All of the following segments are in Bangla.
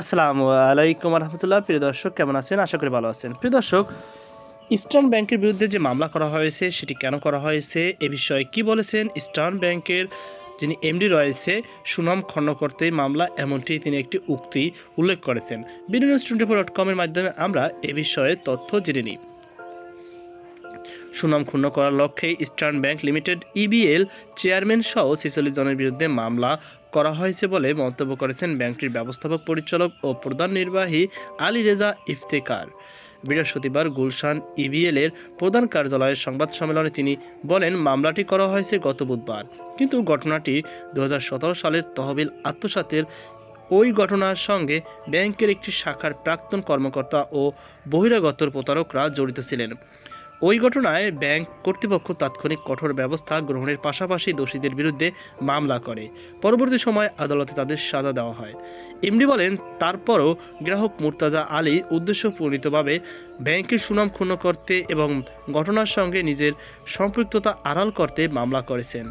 আসসালামু আলাইকুম রহমতুল্লাহ প্রিয় দর্শক, কেমন আছেন? আশা করি ভালো আছেন। প্রিয় দর্শক, ইস্টার্ন ব্যাংকের বিরুদ্ধে যে মামলা করা হয়েছে, সেটি কেন করা হয়েছে, এ বিষয়ে কি বলেছেন ইস্টার্ন ব্যাংকের যিনি এমডি রয়েছে, সুনাম খণ্ড করতে মামলা, এমনটি তিনি একটি উক্তি উল্লেখ করেছেন। বিডিও টোয়েন্টি ফোর ডট কমের মাধ্যমে আমরা এ বিষয়ে তথ্য জেনে নিই। সুনাম ক্ষুণ্ণ করার লক্ষ্যে Eastern Bank Limited, EBL chairman সহ ছেচল্লিশ জনের বিরুদ্ধে মামলা করা হয়েছে বলে মন্তব্য করেছেন ব্যাংকটির ব্যবস্থাপক, পরিচালক ও প্রধান নির্বাহী আলী রেজা ইফতেকার। বৃহস্পতিবার গুলশান ইবিএল এর প্রধান কার্যালয়ের সংবাদ সম্মেলনে তিনি বলেন, মামলাটি করা হয়েছে গত বুধবার, কিন্তু ঘটনাটি দু হাজার সতেরো সালের তহবিল আত্মসাতের ওই ঘটনার সঙ্গে ব্যাংকের একটি শাখার প্রাক্তন কর্মকর্তা ও বহিরাগতর প্রতারকরা জড়িত ছিলেন। ওই ঘটনায় ব্যাংক কর্তৃপক্ষ তাৎক্ষণিক কঠোর ব্যবস্থা গ্রহণের পাশাপাশি দোষীদের বিরুদ্ধে মামলা করে। পরবর্তী সময় আদালতে তাদের সাজা দেওয়া হয়। এমডি বলেন, তারপরও গ্রাহক মুর্তাজা আলী উদ্দেশ্যপূর্ণিতভাবে ব্যাংকের সুনাম ক্ষুণ্ণ করতে এবং ঘটনার সঙ্গে নিজের সম্পৃক্ততা আড়াল করতে মামলা করেছেন।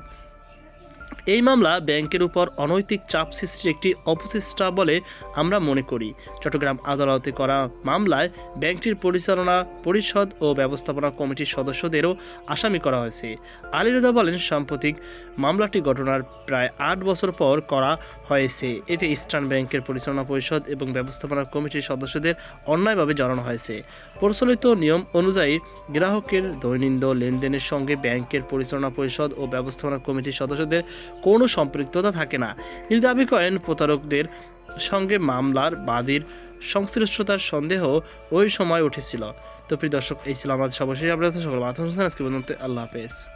এই মামলা ব্যাংকের উপর অনৈতিক চাপ সৃষ্টির একটি অপচেষ্টা বলে আমরা মনে করি। চট্টগ্রাম আদালতে করা মামলায় ব্যাংকটির পরিচালনা, পরিষদ ও ব্যবস্থাপনা কমিটির সদস্যদেরও আসামি করা হয়েছে। আলী রেজা বলেন, সাম্প্রতিক মামলাটি ঘটনার প্রায় আট বছর পর করা হয়েছে। এতে ইস্টার্ন ব্যাংকের পরিচালনা পরিষদ এবং ব্যবস্থাপনা কমিটির সদস্যদের অন্যায়ভাবে জড়ানো হয়েছে। প্রচলিত নিয়ম অনুযায়ী গ্রাহকের দৈনন্দিন লেনদেনের সঙ্গে ব্যাংকের পরিচালনা পরিষদ ও ব্যবস্থাপনা কমিটির সদস্যদের কোনো সম্পৃক্ততা থাকে না। তিনি দাবি করেন, প্রতারকদের সঙ্গে মামলার বাদীর সংশ্লিষ্টতার সন্দেহ ওই সময় উঠেছিল। তো প্রিয় দর্শক, এই ছিল আমাদের সর্বশেষ আপনাদের সকল আল্লাহ হাফেজ।